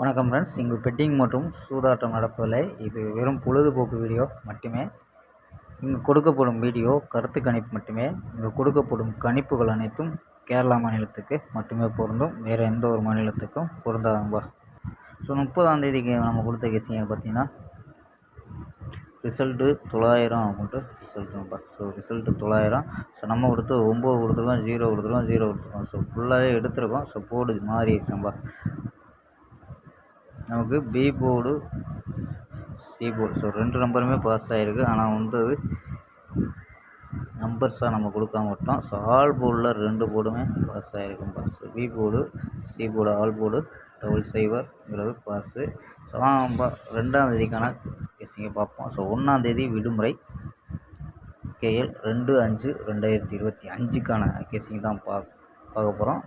வணக்கம் ஃப்ரெண்ட்ஸ் இங்கு பெட்டிங் மற்றும் சூதாட்டம் நடப்பதில்லை. இது வெறும் பொழுதுபோக்கு வீடியோ மட்டுமே. இங்கு கொடுக்கப்படும் வீடியோ கருத்து கணிப்பு மட்டுமே. இங்கு கொடுக்கப்படும் கணிப்புகள் அனைத்தும் கேரளா மாநிலத்துக்கு மட்டுமே பொருந்தும். வேறு எந்த ஒரு மாநிலத்துக்கும் பொருந்தாதும்பா ஸோ முப்பதாம் தேதிக்கு நம்ம கொடுத்த கெஸிங்க பார்த்தீங்கன்னா ரிசல்ட்டு தொள்ளாயிரம் அப்படின்ட்டு ரிசல்ட்டுப்பா ஸோ ரிசல்ட்டு தொள்ளாயிரம். ஸோ நம்ம கொடுத்து ஒம்பது கொடுத்துருக்கோம் ஜீரோ கொடுத்துருக்கோம் ஜீரோ கொடுத்துருக்கோம். ஸோ ஃபுல்லாகவே எடுத்துருக்கோம். ஸோ போர்டு மாறிடுச்சும்பா நமக்கு B board C board so ரெண்டு நம்பருமே பாஸ் ஆகிருக்கு ஆனால் வந்து அது நம்பர்ஸாக நம்ம கொடுக்காம விட்டோம். ஸோ ஆல் போர்டில் ரெண்டு போர்டுமே pass ஆகிருக்கும்பா so B board C board all board double சைவர்ங்கிறது pass so நம்ம ரெண்டாம் தேதிக்கான கெஸ்ஸிங்கை பார்ப்போம். ஸோ ஒன்றாந்தேதி விடுமுறை. கேஎல் ரெண்டு அஞ்சு ரெண்டாயிரத்தி இருபத்தி அஞ்சுக்கான கெஸ்ஸிங் தான் பா பார்க்க போகிறோம்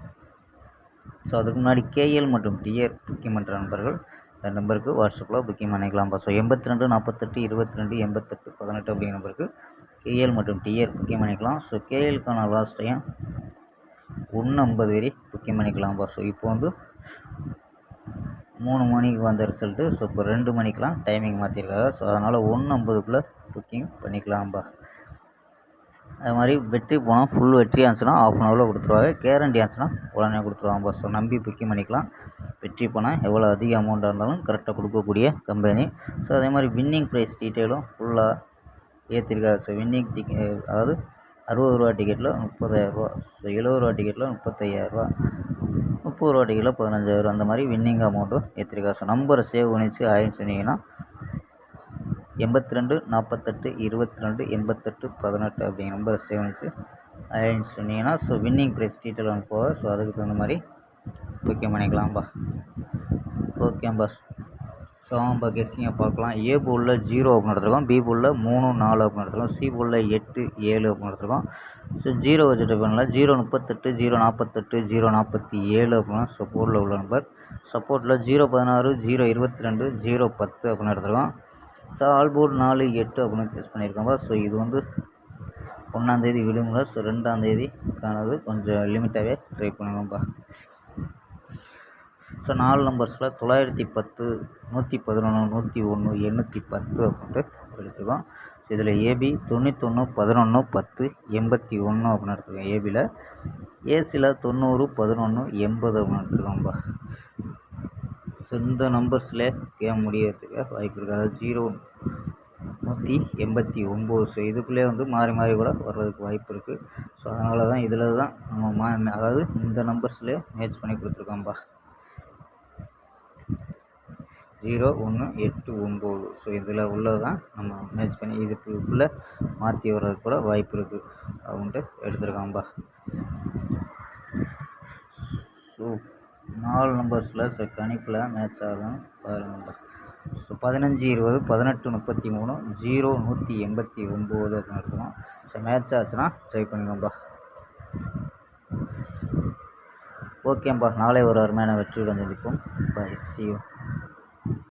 ஸோ அதுக்கு முன்னாடி கேஎல் மற்றும் டிஆர் புக்கிங் பண்ணுற நண்பர்கள் இந்த நம்பருக்கு வாட்ஸ்அப்பில் புக்கிங் பண்ணிக்கலாம்ப்பா ஸோ எண்பத்தி ரெண்டு நாற்பத்தெட்டு இருபத்தி ரெண்டு எண்பத்தெட்டு பதினெட்டு அப்படிங்கிற நம்பருக்கு கேஎல் மற்றும் டிஆர் புக்கிங் பண்ணிக்கலாம். ஸோ கேஎலுக்கான லாஸ்ட் டைம் ஒன்று ஐம்பது வரை புக்கிங் பண்ணிக்கலாம்ப்பா ஸோ இப்போ வந்து மூணு மணிக்கு வந்த ரிசல்ட்டு ஸோ இப்போ ரெண்டு மணிக்கெலாம் டைமிங் மாற்றிருக்காங்க ஸோ அதனால் ஒன்று ஐம்பதுக்குள்ளே புக்கிங் பண்ணிக்கலாம்ப்பா அது மாதிரி வெற்றி போனால் ஃபுல் வெற்றி ஆச்சுன்னா ஆஃப் அன் ஹவரில் கொடுத்துருவாங்க கேரண்டி ஆச்சுன்னா உடனே கொடுத்துருவாங்க ஸோ நம்பி புக்கிங் பண்ணிக்கலாம். வெற்றி போனால் எவ்வளோ அதிக அமௌண்ட்டாக இருந்தாலும் கரெக்டாக கொடுக்கக்கூடிய கம்பெனி ஸோ அதே மாதிரி வின்னிங் ப்ரைஸ் டீட்டெயிலும் ஃபுல்லாக ஏற்றிருக்காரு ஸோ வின்னிங் டிக்கெட் அதாவது அறுபது ரூபா டிக்கெட்டில் முப்பதாயிரரூவா ஸோ எழுபது ரூபா டிக்கெட்டில் முப்பத்தையாயிரரூவா முப்பது ரூபா டிக்கெட்டில் பதினஞ்சாயிரம் அந்த மாதிரி வின்னிங் அமௌண்ட்டும் ஏற்றிருக்காரு ஸோ நம்பரை சேவ் பண்ணிச்சு ஆயின்னு சொன்னீங்கன்னா எண்பத்தி ரெண்டு நாற்பத்தெட்டு இருபத்தி ரெண்டு எண்பத்தெட்டு பதினெட்டு அப்படிங்கிற நம்பரை சேவ் பண்ணிச்சு. ஆயின்னு சொன்னீங்கன்னா ஸோ வின்னிங் ப்ரைஸ் டீட்டெயில் அனுப்புவா ஸோ அதுக்கு தகுந்த மாதிரி ஓகே பண்ணிக்கலாம்பா. ஓகேம்பா ஸோ நம்ம கெஸ்ஸிங்கை பார்க்கலாம். ஏ போலில் ஜீரோ அப்படின்னு எடுத்துருக்கோம். பி போலில் மூணு நாலு அப்படின்னு எடுத்துருக்கோம். சி போலில் எட்டு ஏழு அப்படின்னு எடுத்துருக்கோம். ஸோ ஜீரோ வச்சுட்டு பண்ணல ஜீரோ முப்பத்தெட்டு ஜீரோ நாற்பத்தெட்டு ஜீரோ நாற்பத்தி ஏழு அப்படின்னா சப்போர்ட்டில் உள்ள நம்பர் சப்போர்ட்டில் ஜீரோ பதினாறு ஜீரோ இருபத்தி ரெண்டு ஜீரோ பத்து அப்படின்னு எடுத்துருக்கோம். ஸோ ஆல்போர்ட் நாலு எட்டு அப்படின்னு ப்ளேஸ் பண்ணியிருக்காங்க. ஸோ இது வந்து ஒன்றாந்தேதி விடுமுறை. ஸோ ரெண்டாந்தேதிக்கானது கொஞ்சம் லிமிட்டாகவே ட்ரை பண்ணுங்கப்பா. ஸோ நாலு நம்பர்ஸில் தொள்ளாயிரத்தி பத்து நூற்றி பதினொன்று நூற்றி ஒன்று எண்ணூற்றி பத்து அப்படின்ட்டு எடுத்துருக்கோம். ஸோ இதில் ஏபி தொண்ணூத்தொன்று பதினொன்று பத்து எண்பத்தி ஒன்று அப்படின்னு எடுத்துருக்கோம். ஏபியில் ஏசியில் தொண்ணூறு பதினொன்று எண்பது அப்படின்னு எடுத்துருக்கோம்ப்பா இந்த நம்பர்ஸில் கேம் முடியறதுக்கு வாய்ப்பு இருக்குது அதாவது ஜீரோ நூற்றி எண்பத்தி ஒம்பது. ஸோ இதுக்குள்ளே வந்து மாறி மாறி கூட வர்றதுக்கு வாய்ப்பு இருக்குது ஸோ அதனால தான் இதில் தான் நம்ம மா அதாவது இந்த நம்பர்ஸ்லேயே மேட்ச் பண்ணி கொடுத்துருக்கோம்பா. ஜீரோ ஒன்று எட்டு ஒம்பது. ஸோ இதில் உள்ளது தான் நம்ம மேட்ச் பண்ணி இதுக்குள்ளே மாற்றி வர்றதுக்கு கூட வாய்ப்பு இருக்குது அப்படின்ட்டு எடுத்துருக்காம்பா. ஸோ நாலு நம்பர்ஸில் ஸோ கணிப்பில் மேட்ச் ஆகுதுன்னு பாருங்கப்பா ஸோ பதினஞ்சு இருபது பதினெட்டு முப்பத்தி மூணு ஜீரோ நூற்றி எண்பத்தி ஒம்பது அப்படின்னு இருக்கும்? ஸோ மேட்ச் ஆச்சுன்னா ட்ரை பண்ணுங்கப்பா ஓகேம்பா. நாளை ஒரு அருமையான வெற்றியுடன் சந்திப்போம். By C you